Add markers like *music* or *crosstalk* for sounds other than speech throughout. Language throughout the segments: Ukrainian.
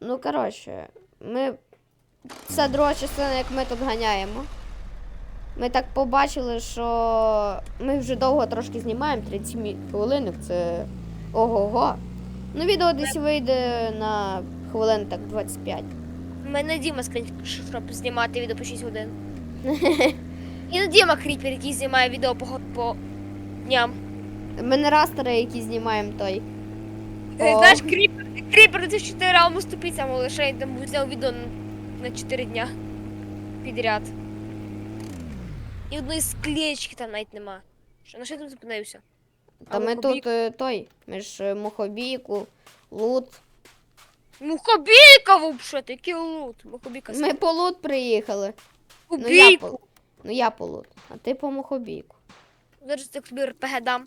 Ну, коротше, ми. Це друга частина, як ми тут ганяємо. Ми так побачили, що ми вже довго трошки знімаємо, 30 мі- хвилинок, це ого-го. Ну, відео десь вийде на хвилин так 25. У мене Діма скринь, щоб знімати відео по 6 годин. *laughs* І не Діма Кріпер, який знімає відео по, го- по дням. Ми не растери, які знімаємо той. Ти Знаєш, Кріпер, Кріпер це 4 а ступиця, але лише я там взяв відео на, на 4 дня підряд. І одної склеєчки там навіть нема. Що, на що я там зупинився? Та А ми мухобійку? тут е, той, ми ж е, мухобійку, лут. Мухобійка вообще, який лут. Мухобійка. Ми по лут приїхали. Ну я Мухобійку. по, ну я по лут, а ти по мухобійку. Зараз я тобі РПГ дам.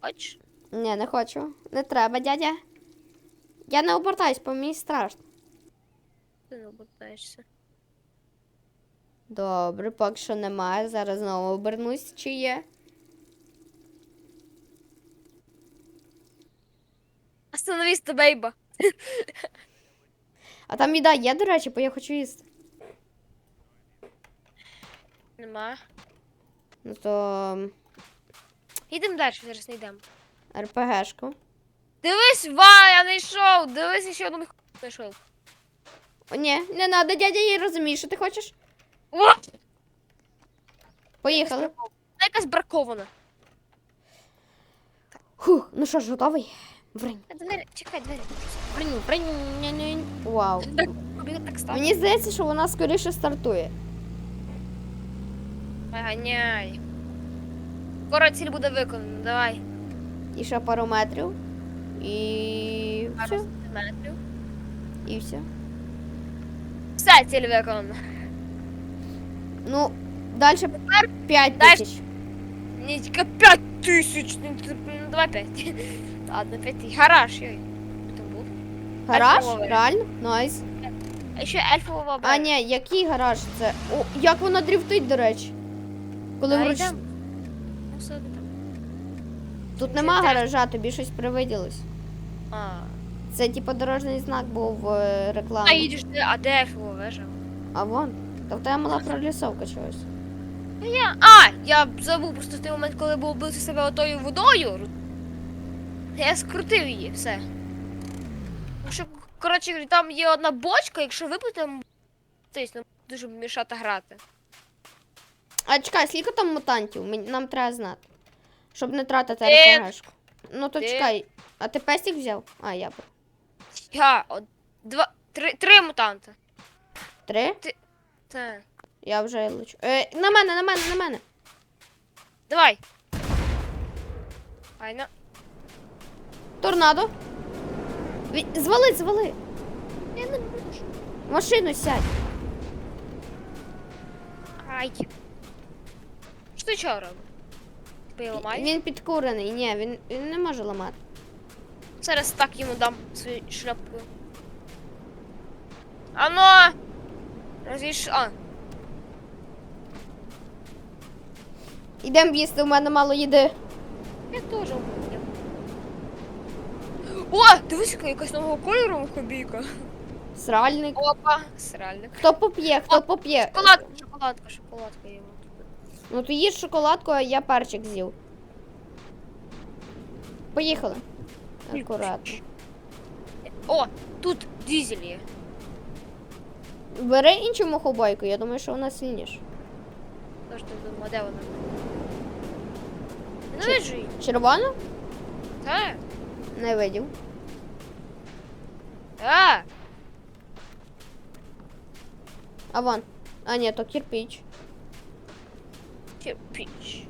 Хоч? Ні, не хочу. Не треба, дядя. Я не обертаюсь, бо мені страшно. Ти не обертаєшся. Добре, поки що немає. Зараз знову обернусь, чи є. Остановись, то бейба. А там їда є, до речі, бо я хочу їсти. Нема. Ну то Йдемо далі, зараз не йдемо. РПГшку. Дивись, ва, я знайшов! Дивись, я ще одну міх- знайшов. О, ні, не треба, дядя, я розумію, що ти хочеш. О! Поїхали. Вона якась бракована. Фух, ну що ж, готовий? Бринь. А, Двері, чекай, двері. Бринь, бринь, нянь, нянь. Вау. Так став. Мені здається, що вона скоріше стартує. Ганяй. Скоро ціль буде виконана, давай. І ще пару метрів. І Пару все. сантиметрів. І все. Все, ціль виконана. Ну, далі 5 дальше- тисяч. Ні, тільки 5 тисяч. Ну, ну, давай 5. Ладно, 5 тисяч. Гараж, йой. Хто там був? Гараж? Реально? Найс. А ще ельфова А, ні, який гараж це? О, як вона дрифтить, до речі. Коли вруч... Ну. Тут нема гаража, тобі щось привиділось. А. Це типу дорожній знак був в е, А рекламі. їдеш де? А де ельфова вежа? А вон. Та в тебе мала пролісовка чогось. Я. А! Я забув просто в той момент, коли був бити себе отою водою. Я скрутив її, все. Ну, що, коротше, там є одна бочка, якщо випити, тобто, ну, дуже мішати грати. А чекай, скільки там мутантів? Мені- Нам треба знати. Щоб не тратити Ти- РПГшку. Ну то ти- чекай. А ти пестик взяв? А, я. б- Я, от, два, три, три мутанти. Три? Це. Я вже лечу. Е, на мене, на мене, на мене. Давай. Ай, на. Торнадо. Ві- Звали, звали. Я не можу. В Машину сядь. Ай. Що ти чого робиш? Ти ламаєш? Він підкурений. Ні, він, він не може ламати. Зараз так йому дам свою шляпку. Ано! Розіш... А, Ідемо їсти, у мене мало їди. я теж вмію. О, дивись, яка якась нового кольору мухобійка. Сральник. Опа, сральник. Хто поп'є, хто поп'є. Шоколадка, шоколадка, шоколадка йому. Ну ти їж шоколадку, а я перчик з'їв. Поїхали. Акуратно. О, тут дізель є. Бери іншу мухобойку, я думаю, що вона сильніша. Тож ти думав, де вона? Не виджу її. Червону? Та? Не видів. А, А вон. А ні, то кирпич. кирпич.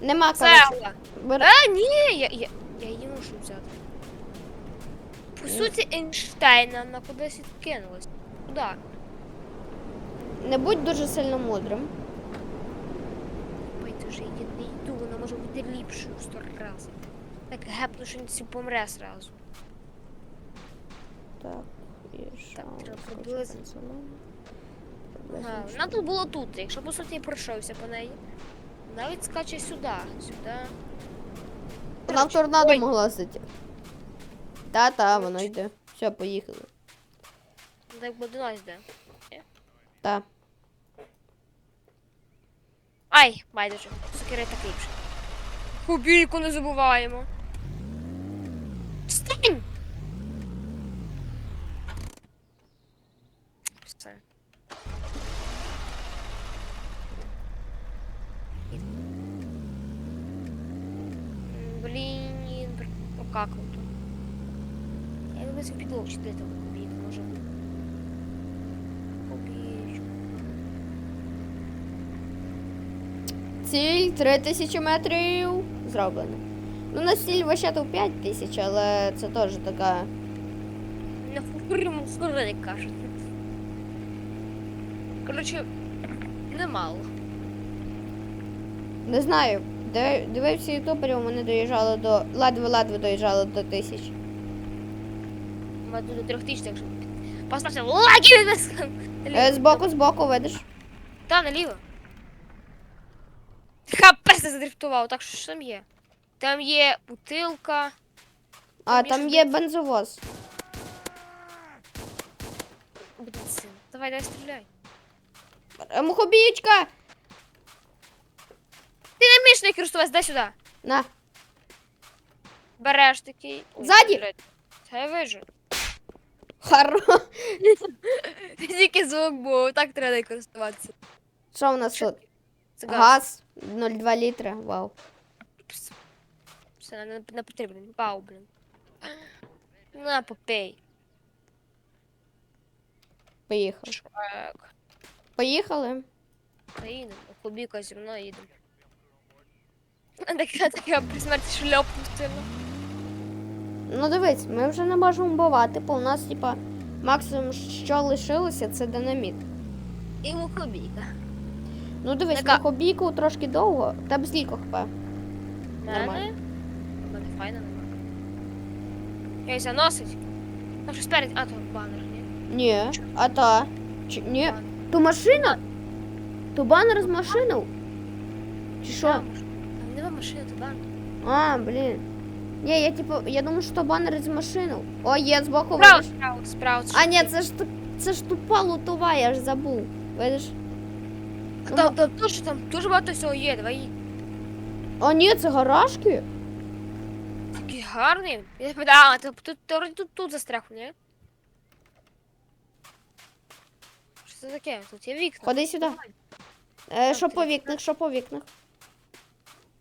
Нема коротше. Цегла. Бери. А, ні, я, я, я її мушу взяти. По суті, Ейнштейна на кудись відкинулась. Куди? Не будь дуже сильно мудрим. Байдуже, я не йду, вона може бути ліпшою в сто разів. Так гепну, що всі помре зразу. Так, і Так, що? треба. Ага, вона тут було тут, якщо по суті пройшовся по неї. Навіть скаче сюди, сюди. В торнадо Ой. могла сити. Та-та, воно йде. Все, поїхали. Ну, Так до нас йде. Та. Ай, байдуже. Сокири так ліпше. Хубійку не забуваємо. Встань! Все. М, Блін, покакав тут. Я не собі підлогу чи де там кубійка може бути. Кубійку. Ціль 3000 метрів. Зроблено. Ну, на стіль вищатив 5000, але це теж така. На фурму скоро кажуть. Коротше, немало. Не знаю. Дивився ютуберів, вони доїжджали до. Ледве-ледве доїжджали до тисяч. До трьох тисяч, так що. Постався лаки. Е, збоку, збоку, видиш? Та, наліво. Хапець задрифтував, так що що там є? Там є бутилка. А, Там там є бензовоз. Бензин. Давай, давай стріляй. Мухобічка! Ти не вмієш нею користуватися, дай сюди. На. Береш такий. Ззаді. Та я вижу. Харо. *laughs* Тільки звук був, так треба користуватися. Що у нас тут? Це газ. Газ 0,2 літра. Вау. Пс. Все, не, не потрібно. Вау, блін. На, попей. Поїхав. Шрек. Поїхали. Та їдемо. Кубіка зі мною їдемо. Така така при смерті шльопну сильно. Ну дивись, ми вже не можемо вбивати, бо у нас, типа, максимум, що лишилося, це динаміт. І кубіка. Ну дивись, Така- мухобійку трошки довго. Тебе скільки хп? Мене? Нормально. У мене файно нема. Ей, заносить. Так що спереді. А, то банер, ні? Ні. А та? Чи, ні. То машина? То банер з машиною? Чи що? Там Там нема машини, то банер. А, блін. Ні, я типу, я думаю, що то банер з машиною. О, є збоку Справа, видиш? справа, справа. А, ні, це ж це ж тупа лутова, я ж забув. Видиш? Ну, Там, там, дуже, там дуже багато всього є, давай. А ні, це гаражки. Такий гарний. Я питаю, а, ти тут, тут, тут застряг, ні? Що це таке? Тут є вікна. Ходи сюди. Е, що по вікнах, що по вікнах?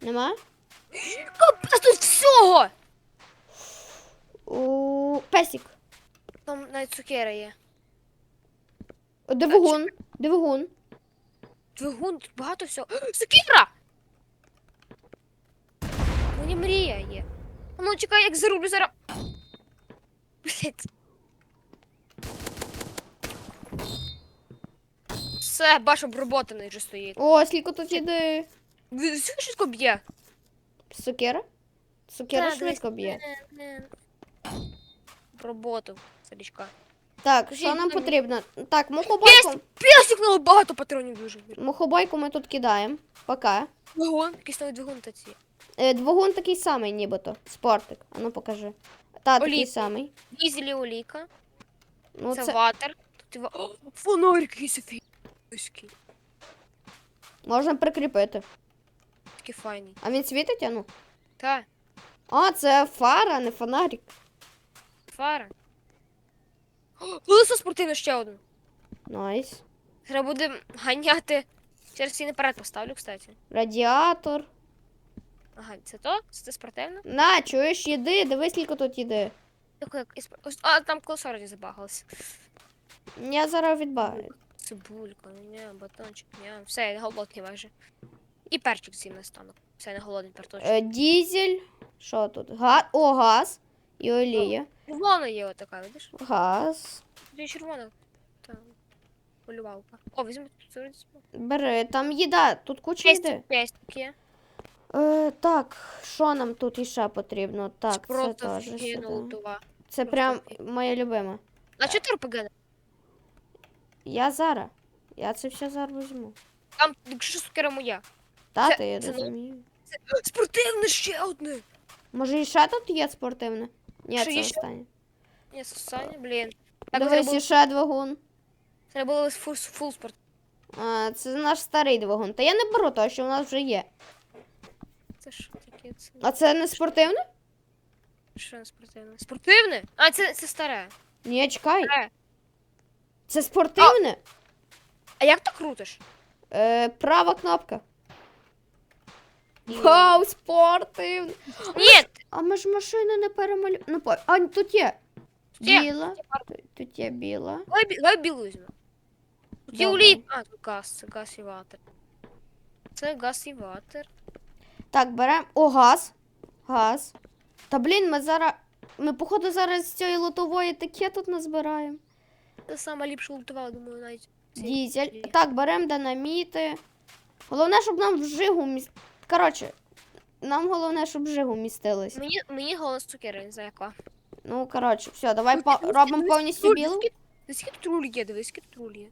Нема? Капець тут всього! У песік. Там навіть цукери є. Двигун. Двигун. Двигун, тут багато всього. Сокира! Мені мрія є. А ну чекай, як зарублю зараз. Блять. Все, бачу, оброботаний вже стоїть. О, скільки тут іде. Все швидко б'є. Сокира? Сокира Так, швидко б'є. Оброботав, царічка. Так, що нам потрібно? Так, мухобойку. Песик на багато патронів дуже. Мухобойку ми тут кидаємо. Пока. Двигун, якийсь новий двигун та ці. Е, двигун такий самий, нібито. Спортик. А ну покажи. Та, такий Олійка. самий. Дізелі олійка. Ну, це, це ватер. Тут його... О, фонарик якийсь офігенський. можна прикріпити. Такий файний. А він світить, а ну? Та, А, це фара, не фонарик. фара. О, спортивне ще одне. Найс. Треба буде ганяти. Через цей наперед поставлю, кстати. Радіатор. Ага, це то? Це спортивне? На, чуєш, їди, дивись, скільки тут їди. А, там колесо раді забагалось. Я зараз відбавлю. Цибулька, ні, батончик, ні. Все, голодний майже. І перчик з'їм настану. Все, я не голодний точно. Е, дізель. Що тут? Га... О, газ. І олія. Червона є отака, видиш? Газ. Тут червона. Там. Полювалка. О, візьми тут візьми. Бери, там їда, тут куча їди. Пестик, є. Е, так, що нам тут іще потрібно? Так, це Просто теж сюди. лутова. Це прям моя любима. А чого ти РПГ? Я зараз. Я це все зараз візьму. Там, якщо сукера моя. Тата, Це- я це розумію. Спортивне ще одне. Може, і ще тут є спортивне? Ні, Що це є ще? останнє. Ні, Саня, блін. Так, Дивись, треба, було- іще двигун. треба було фул, фул спорт. А, це наш старий двигун. Та я не беру того, що в нас вже є. Це що таке? Це А це не спортивне? що не спортивне? Спортивне? А, це, це старе. Ні, чекай. Старе. Це спортивне. А як ти крутиш? Е, права кнопка. Вау, спортивне. Ні, А ми ж машини не перемалюємо. Ну, по- а тут є. Є. Біла. Тут, тут є біла. давай, бі- давай білу візьму. Тут є Добре. олій. А, тут газ, це газ і ватер. Це газ і ватер. Так, беремо. О, газ. Газ. Та блін, ми зараз. Ми, походу, зараз з цієї лотової таке тут назбираємо. Це саме ліпше лутувала, думаю, навіть. Дізель. Так, беремо динаміти. Головне, щоб нам в жигу. Коротше, нам головне, щоб жигу містилось. Мені, мені голос знаю яка. Ну, коротше, все, давай Ну, по... робимо повністю білу. скільки- дивись, скільки тут руль є, дивись, скільки тут руль є.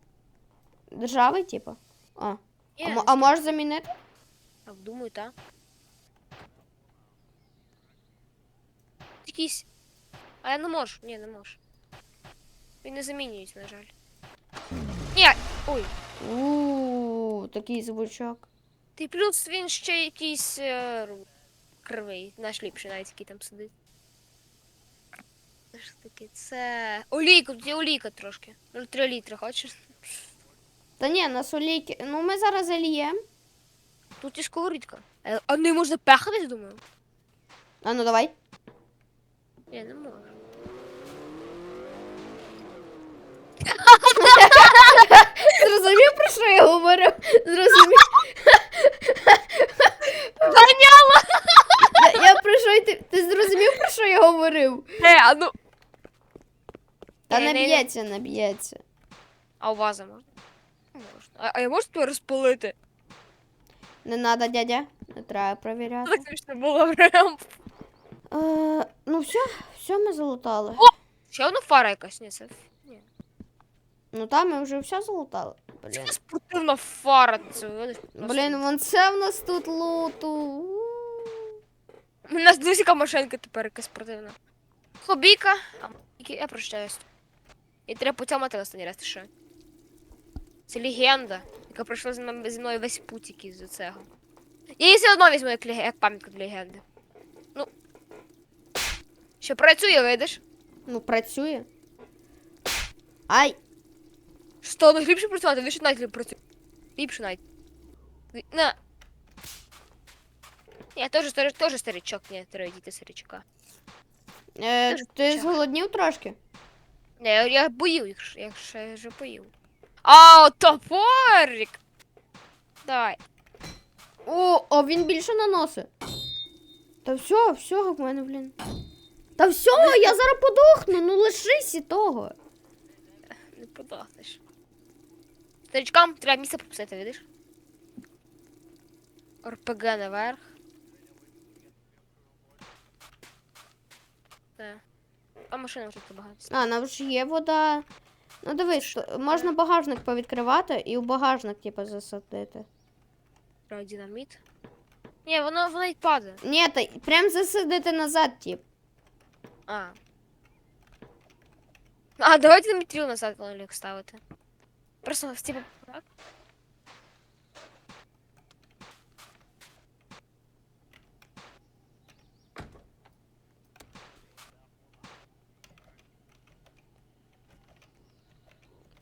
Державий, типу. А. А, мо- а можеш замінити? а, думаю, так. Якийсь. А я не можу. Ні, не можу. Він не замінюється, на жаль. Ні, ой. Ууу, такий звучок. Ти плюс він ще якийсь е, кривий, наш ліпший навіть який там сидить. Це ж таки, це. Олійка, тут є олійка трошки. 0,3 літри, хочеш? Та ні, на соліки. Ну, ми зараз зальємо. Тут є сковорідка. Е, А не можна пехатись, думаю? А ну давай. Ні, не можу. *laughs* Зрозумів, про що я говорю? Зрозумів. *laughs* Ганяла! Я, я про що ти. Ти зрозумів, про що я говорив? Е, а ну. Та Ні, не не- б'ється. А у ваза можна? Можна. А, а я можу тебе розпалити? Не треба, дядя. Не треба перевіряти. Так смішно було прям. Е, ну все, все ми залутали. Ще одна фара якась, ні, це. Ну там ми вже все залутали. Блін. Це спортивна фара, це видиш. просто. Блін, вон це в нас тут луту. У нас дивись, машинка тепер яка спортивна. Хобійка. А я прощаюсь. І треба потямати останній раз, ти що? Це легенда, яка пройшла зі мною, зі мною весь путь який з цього. Я її все одно візьму як, лег- як пам'ятку для легенди. Ну. Що працює, видиш? Ну, працює. Ай! Що, ну ліпше працювати, ви що навіть працює. Ліпше навіть. На. Я теж, теж, теж старичок, ні, треба діти старичка. Е, Дуже ти чесно. зголоднів трошки? Не, я, я поїв, якщо, якщо я вже поїв. А, топорик! Давай. О, а він більше наносить. Та все, все, в мене, блін. Та все, я зараз подохну, ну лишись і того. Не подохнеш. Старичкам треба місце пропустити, видиш? РПГ наверх. Так. А машина вже тут багато. А, нам ж є вода. Ну дивись, то можна багажник повідкривати і у багажник, типу, засадити. Треба динаміт. Ні, воно, воно й падає. Ні, та й прям засадити назад, тип. А. А, давайте метріл назад Олег ставити. Просто типу, так?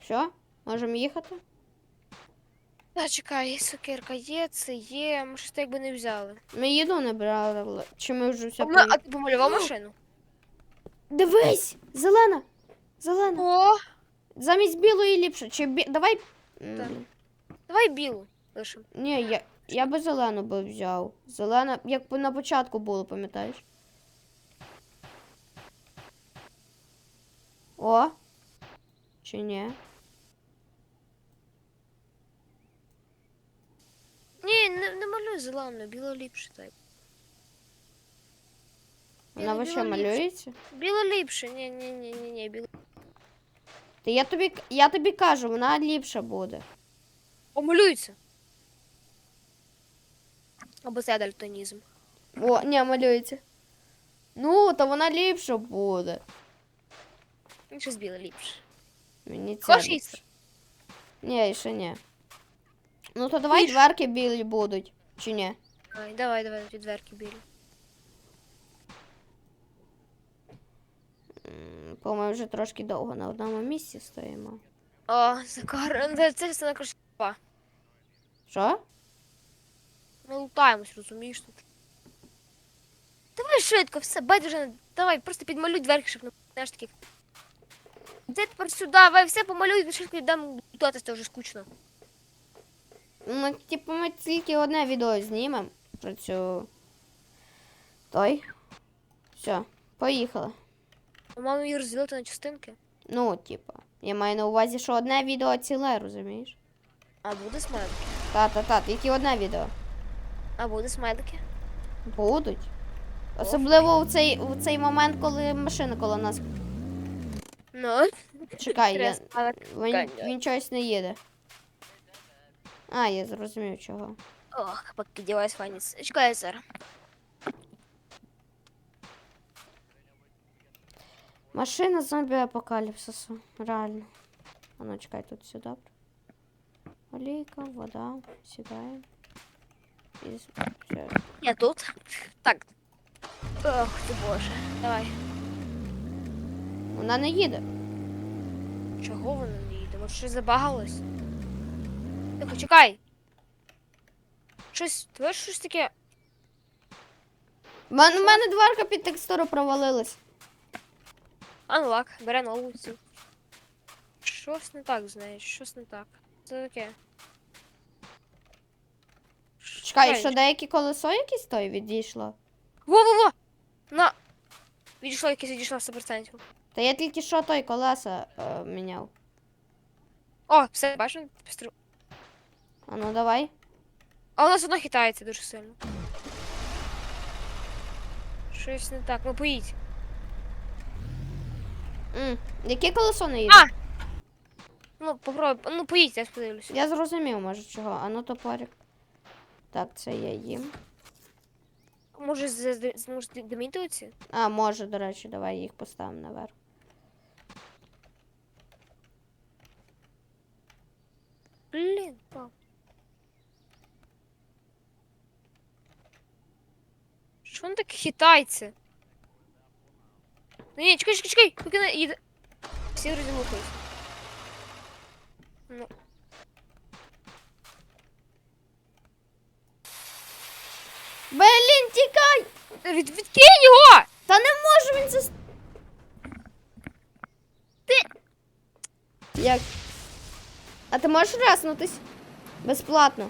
Все, можемо їхати. Та чекай, сокирка є, це є. Ми щось так якби не взяли. Ми їду не брали. Чи ми вже все А, ми- а поїхали? ти помалював машину? Дивись! Зелена! Зелена! О! Замість білої ліпше. Чи бі... Давай. Так. Давай білу лишимо. Ні, я, я би зелену би взяв. Зелена, як би на початку було, пам'ятаєш? О! Чи ні? Ні, не, не малюй зелену, біло ліпше так. Вона Ні, вообще біло ліпше. малюється? Біло ліпше, ні, ні, ні, ні, ні, біло. Та я тобі, я тобі кажу, вона ліпша буде. Помалюється. Або це дальтонізм. О, ні, малюється. Ну, то вона ліпша буде. Він щось біле ліпше. Мені це. Хочеш ліпше. їсти? Ні, ще ні. Ну то давай Їж. дверки білі будуть. Чи ні? Давай, давай, давай, дверки білі. М, По-моєму, вже трошки довго на одному місці стоїмо. О, Закар, це це все на крашпа. Що? Ми лутаємось, розумієш тут. Давай швидко, все, байдуже, давай, просто підмалюй дверки, щоб не знаєш таких. Де тепер сюди, давай все помалюй, швидко йдемо лутатись, це вже скучно. Ну, типу, ми тільки одне відео знімемо про цю. Той. Все, поїхали. Маємо її розділити на частинки. Ну, типу, я маю на увазі, що одне відео ціле, розумієш? А буде смайлики? Та-та-та, тільки одне відео. А буде смайлики? Будуть. Особливо у цей, у цей момент, коли машина коло нас. Ну, Чекай, я... він, він чогось не їде. А, я зрозумів чого. Ох, поки дівайся фаніс. Чекай, сер. Машина зомбі апокаліпсису. Реально. А ну чекай, тут все добре. Олійка, вода, сідаємо. І. Я тут. Так. Ох, ти боже. Давай. Вона не їде. Чого воно не їде? Може щось забагалось? Тихо, чекай. Щось, твоє щось таке. У мене дверка під текстуру провалилась. Анлак, бере нову цю. Щось не так, знаєш, щось не так. Це таке. Чекай, що деяке колесо якесь той відійшло? Во-во-во! На! Відійшло якесь, відійшло 100%. Та я тільки що той колеса е, міняв. О, все? Постру- А ну давай. А у нас воно хитається дуже сильно. Щось не так. Ну поїдь. М, яке колесо не їде? А! Ну, попробуй. Ну поїдь, я подивлюся. Я зрозумів, може чого. А ну топорик. Так, це я їм. Може, з- з- з- може доміти? А, може, до речі, давай їх поставимо наверх. Блін, пап. Що воно так хитається? Ні, чекай, чекай, чекай, поки не їде. Всі розімухають. Ну. Блін, тікай! Від, відкинь його! Та не можу він зас... Ти- Як? А ти можеш резнутись? Безплатно.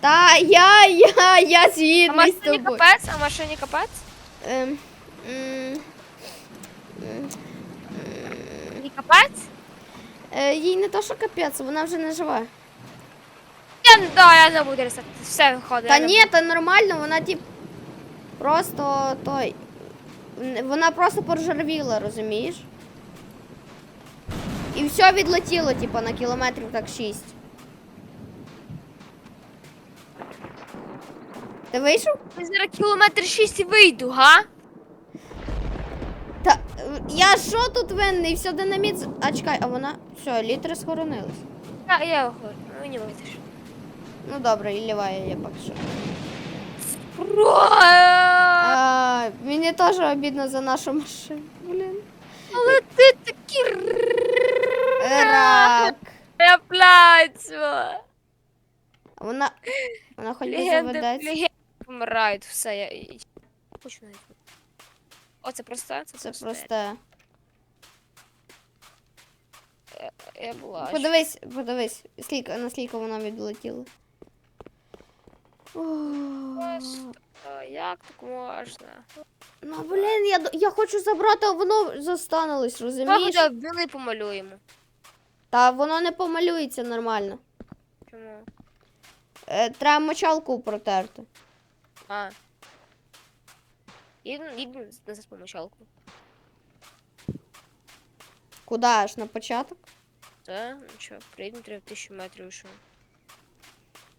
Та я, я, я А згідний з машині тобою. капець, а машині капець? Ем, м, І капець? е, їй не то, що капець, вона вже не жива. Я не да, я забуду рецепт. Все виходить. Та я ні, та нормально, вона тип просто той. н- Вона просто поржавіла, розумієш? І все відлетіло, типу, на кілометрів так 6. Ти вийшов? Я зараз кілометр шість і вийду, га? Та е, я що тут винний? Все динаміт. з- А чекай, а вона. Все, літри схоронились. Я, я ну не вийдеш. Ну добре, і ліває я поки що. Про- А, мені теж обідно за нашу машину. Блін. Але ти такий Рак. Я плачу. А Вона. Вона хоч би заведеться. Помирають, все, я... я- Хочу навіть. О, це просто, це, Це просто. просто. Я, я плачу. Подивись, подивись, скільки, наскільки вона відлетіла. О, Просто, Як так можна? Ну блін, я, д- я хочу забрати, а воно застанулось, розумієш? б білий помалюємо. Та воно не помалюється нормально. Чому? Е, треба мочалку протерти. А. Їдемо назад по мочалку. Куди аж на початок? Та, ну що, приїдемо 3000 метрів і що?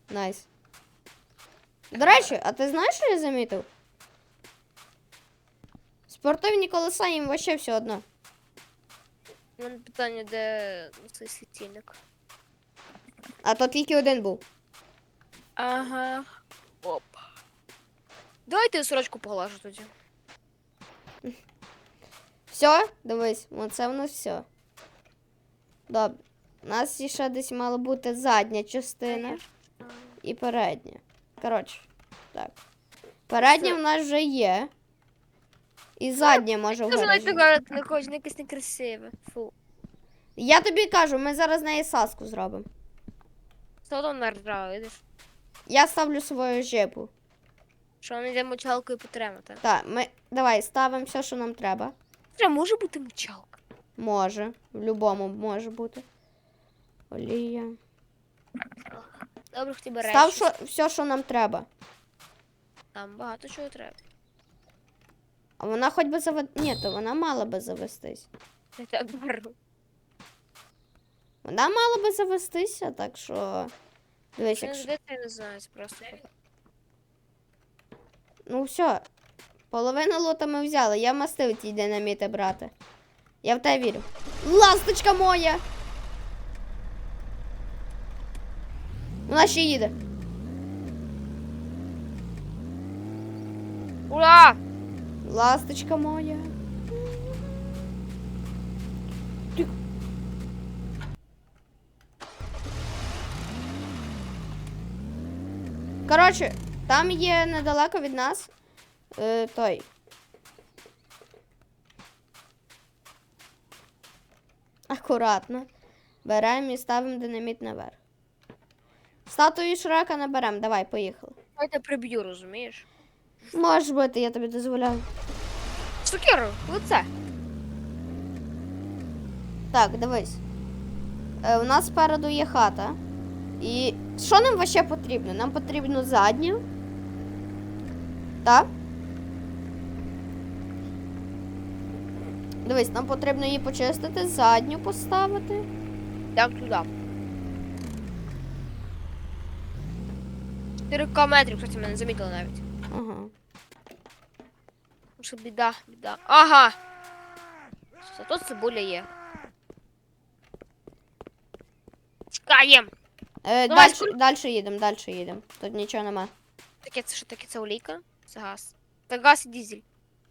Найс. До речі, а ти знаєш, що я замітив? Спортивні колеса їм вообще все одно. У мене питання, де цей світильник. А то тільки один був. Ага. Оп. Давайте я сорочку поглажу тоді. Все, дивись, оце в нас все. Добре. У нас ще десь мала бути задня частина і передня. Коротше, так. Передня в нас вже є. І задня може в Дуже навіть гаражі. така не хоче, не якесь некрасиве. Фу. Я тобі кажу, ми зараз неї саску зробимо. Одно наржава, видиш? Я ставлю свою жепу. Що ми йдемо мочалкою потримати. Так, ми давай ставимо все, що нам треба. Це може бути мочалка. Може, в будь-якому може бути. Олія. Добре, хто бере. Став що, все, що нам треба. Там багато чого треба. А вона хоч би завед... Ні, то вона мала би завестись. Я так беру. Вона мала би завестися, так що. Дивись, якщо... я не знаю, просто. Ну все. Половину лота ми взяли. Я мастив ті динаміти брати. Я в тебе вірю. Ласточка моя! Вона ще їде. Ура! Ласточка моя. Ти- Коротше, там є недалеко від нас е, той. Акуратно. Беремо і ставимо динаміт наверх. Статую Шрека наберемо. Давай, поїхали. Я тебе приб'ю, розумієш? Може бути, я тобі дозволяю. Сокиру, лице. Так, дивись. Е, у нас спереду є хата. І що нам вообще потрібно? Нам потрібно задню. Так? Дивись, нам потрібно її почистити, задню поставити. Йдемо туди. 4 метрів, кстати, мене замітили навіть. Ага. Що біда, біда. Ага. Зато цибуля є. Чекаєм. Е, Давай, далі, скоро. далі їдемо, далі їдемо. Тут нічого нема. Таке це що таке? Це олійка? Це газ. Це газ і дізель.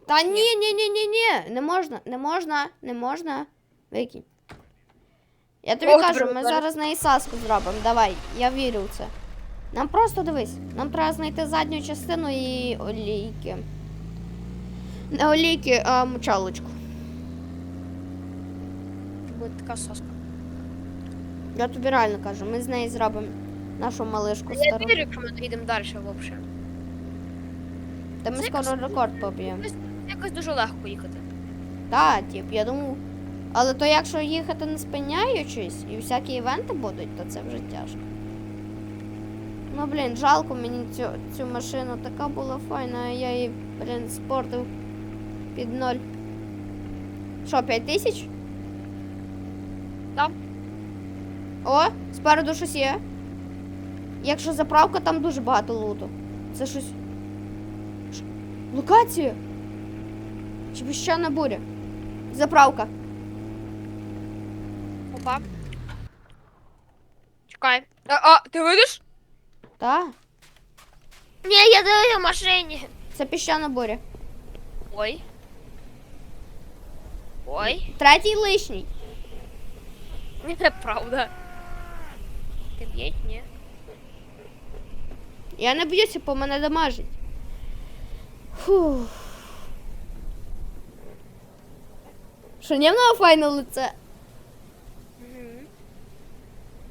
Та ні, ні, ні, ні, ні. Не можна, не можна, не можна. Викинь. Я тобі Ох, кажу, ми зараз. зараз на ісаску зробимо. Давай, я вірю в це. Нам просто дивись, нам треба знайти задню частину і олійки. Не олійки, а мочалочку. Буде така соска. Я тобі реально кажу, ми з неї зробимо нашу малишку Я стару. вірю, якщо ми доїдемо далі взагалі. Та ми Це скоро якось- рекорд поб'ємо. Якось дуже легко їхати. Так, тип, я думаю. Але то якщо їхати не спиняючись і всякі івенти будуть, то це вже тяжко. Ну, блін, жалко мені цю, цю машину. Така була файна, а я її, блін, спортив під ноль. Що, 5 тисяч? Там. О, спереду щось є. Якщо заправка, там дуже багато луту. Це щось. Локація. Чи піщана буря? Заправка. Опа. Чекай. А, а ти видиш? Так. Ні, я даю в машині. Це піщана буря. Ой. Ой. Третій лишній. Ні, це правда. Ти б'єть, ні. Я не б'юся, по мене дамажить. Фух. Що не в нього файне лице? Угу.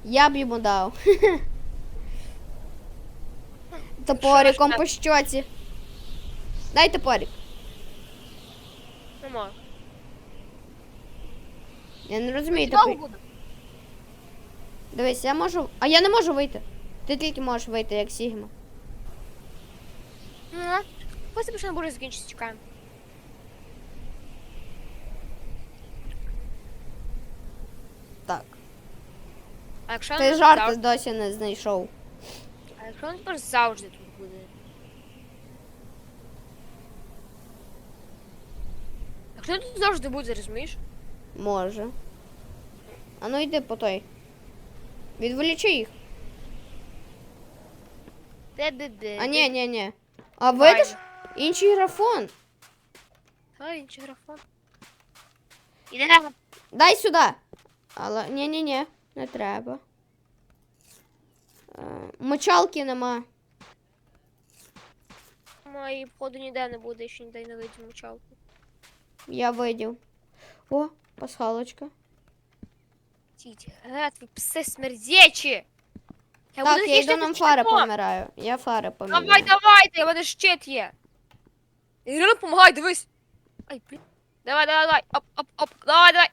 Я б йому дав. *laughs* Топориком по щоці. Дай топорик. Не можу. Я не розумію топорик. Дивись, я можу. А я не можу вийти. Ти тільки можеш вийти, як Сігма. Ось машина буде закінчитися, чекаємо. Так. А якщо Ти він жарти завжди, досі не знайшов. а якщо він тепер завжди тут буде? Що тут завжди буде, розумієш? Може. А ну йди по той. Відволічи їх. Де-де-де. А ні, ні, ні. А видиш? Інший графон. А, інший графон. Іди на. Дай сюди. Але ні, ні, ні, не треба. Е, мочалки нема. Мої входу ніде не буде, ще ніде не вийде мочалку. Я видів. О, пасхалочка. Тіть, гет, ви пси смердячі! Я так, буду я йду нам фари помираю. Я фари помираю. Давай, давайте, у мене щит є. Ірина, помагай, дивись. Ай, блін. Давай, давай, давай. Оп, оп, оп. Давай, давай.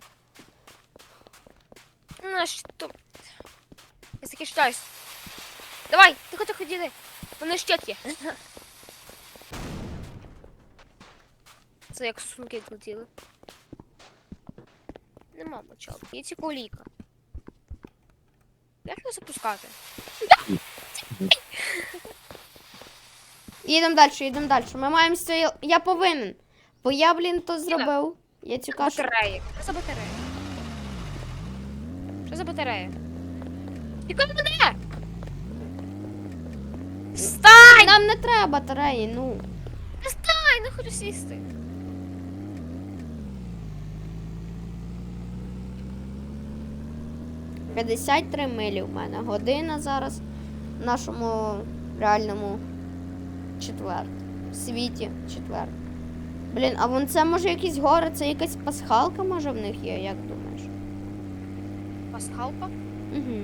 На що? Я захищаюсь. Давай, тихо, тихо, діди. Мене є. Це як сумки летіли. Нема мочалки, є тільки олійка. Як його запускати? Їдемо далі, їдемо далі. Ми маємо це. Я повинен. Бо я, блін, то зробив. Я цю кашу. Батареї. Що за батарея? Що за батарея? Тікай мене! Стань! Нам не треба батареї, ну. Стань, не хочу сісти. — 53 милі в мене. Година зараз в нашому реальному четвер. В світі четвер. Блін, а вон це може якісь гори, це якась пасхалка може в них є, як думаєш? Пасхалка? Угу.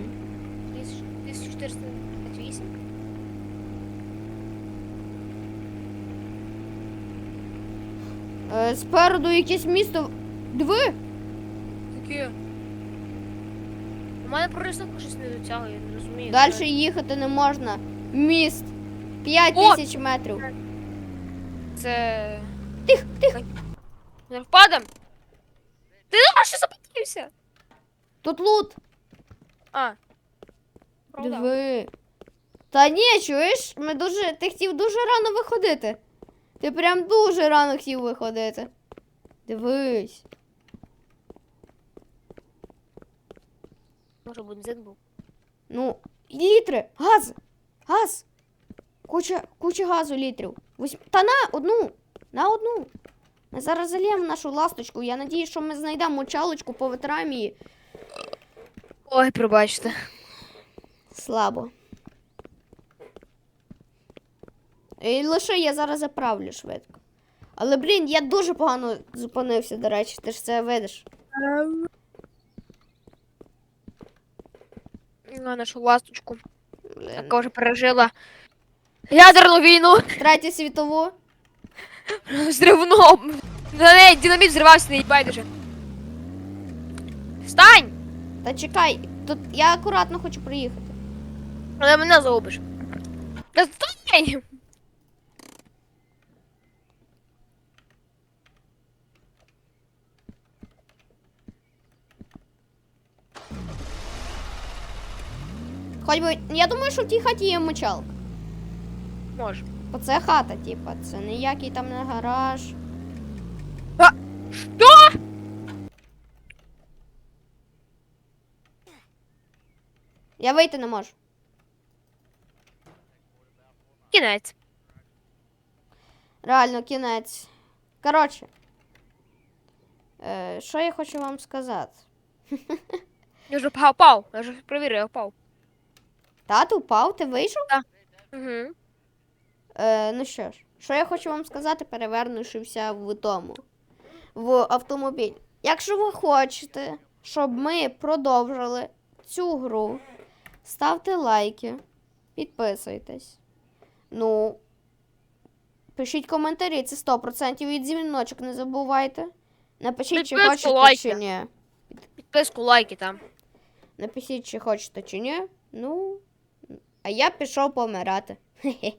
1458. Е, спереду якесь місто. Диви! Таке. У мене прорисовка щось не дотягує, я не розумію. Далі їхати не можна. Міст. 5 О! тисяч метрів. Це. Тих, тих. Не впадем? Ти а що запитався? Тут лут. А. Правда. Диви. Та ні, чуєш? Ми дуже. Ти хотів дуже рано виходити. Ти прям дуже рано хотів виходити. Дивись. Може бензин був. Ну, літри. Газ. Газ. Куча, куча газу літрів. Вось... Та на одну. На одну. Ми зараз зальємо нашу ласточку. Я надію, що ми знайдемо мочалочку, повитираємо її. Ой, пробачте. Слабо. І лише я зараз заправлю швидко. Але, блін, я дуже погано зупинився, до речі, ти ж це видиш. На нашу ласточку. Блін. Яка вже пережила ядерну війну Третю світову. з древном. На неї динаміт зривався, не байдуже. Встань! Та чекай, тут я акуратно хочу приїхати. Але мене загубиш. Та встань! Хоч би. Я думаю, що в тій хаті є мочалка. Може. Бо це хата, типа, це ніякий там не гараж. Що? Я вийти не можу. Кінець. Реально, кінець. Коротше. Е, що я хочу вам сказати? Я вже впав. Я вже перевірив, я впав. Тату впав, ти вийшов? Угу. Е, ну що ж, що я хочу вам сказати, перевернувшися в тому в автомобіль. Якщо ви хочете, щоб ми продовжили цю гру, ставте лайки, підписуйтесь. Ну, пишіть коментарі, це 100% і дзвіночок не забувайте. Напишіть, чи хочете, лайки. чи ні. Підписку, лайки там. Напишіть, чи хочете, чи ні. Ну, а я пішов помирати. Хе-хе.